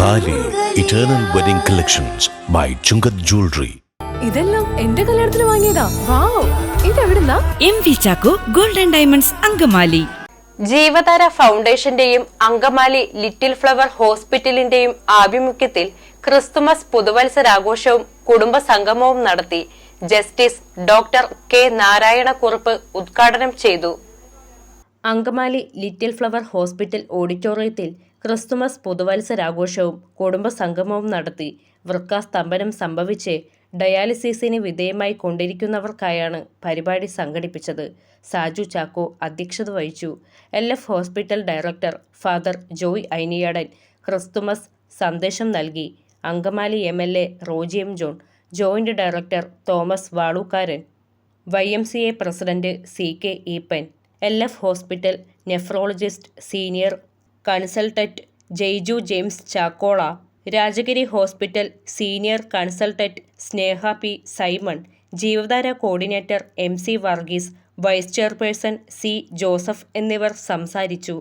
താലി eternal wedding collections by Chungath jewellery ഇതെല്ലാം എന്റെ കല്യാണത്തിന് വാങ്ങിയതാ. Wow. ഇതെവിടുന്നാ? M V Chacko golden diamonds Angamaly. Jeevathara ഫൗണ്ടേഷന്റെയും Angamaly little flower ഹോസ്പിറ്റലിന്റെയും ആഭിമുഖ്യത്തിൽ ക്രിസ്തുമസ് പുതുവത്സരാഘോഷവും കുടുംബ സംഗമവും നടത്തി ജസ്റ്റിസ് ഡോക്ടർ കെ നാരായണക്കുറുപ്പ് ഉദ്ഘാടനം ചെയ്തു. അങ്കമാലി ലിറ്റിൽ ഫ്ലവർ ഹോസ്പിറ്റൽ ഓഡിറ്റോറിയത്തിൽ ക്രിസ്തുമസ് പുതുവത്സരാഘോഷവും കുടുംബ സംഗമവും നടത്തി. വൃക്കാസ്തംഭനം സംഭവിച്ച് ഡയാലിസിസിന് വിധേയമായി കൊണ്ടിരിക്കുന്നവർക്കായാണ് പരിപാടി സംഘടിപ്പിച്ചത്. സാജു ചാക്കോ അധ്യക്ഷത വഹിച്ചു. L F hospital director father Joy Ainiyadan Christmas സന്ദേശം നൽകി. Angamaly M L A Roji M John joint director Thomas Valookkaran Y M C A president C K Eapen L F hospital nephrologist senior consultant Jaiju James Chakkola Rajagiri hospital senior consultant Sneha P Simon Jeevadhara coordinator M C Varghese vice chairperson C Joseph എന്നിവർ സംസാരിച്ചു.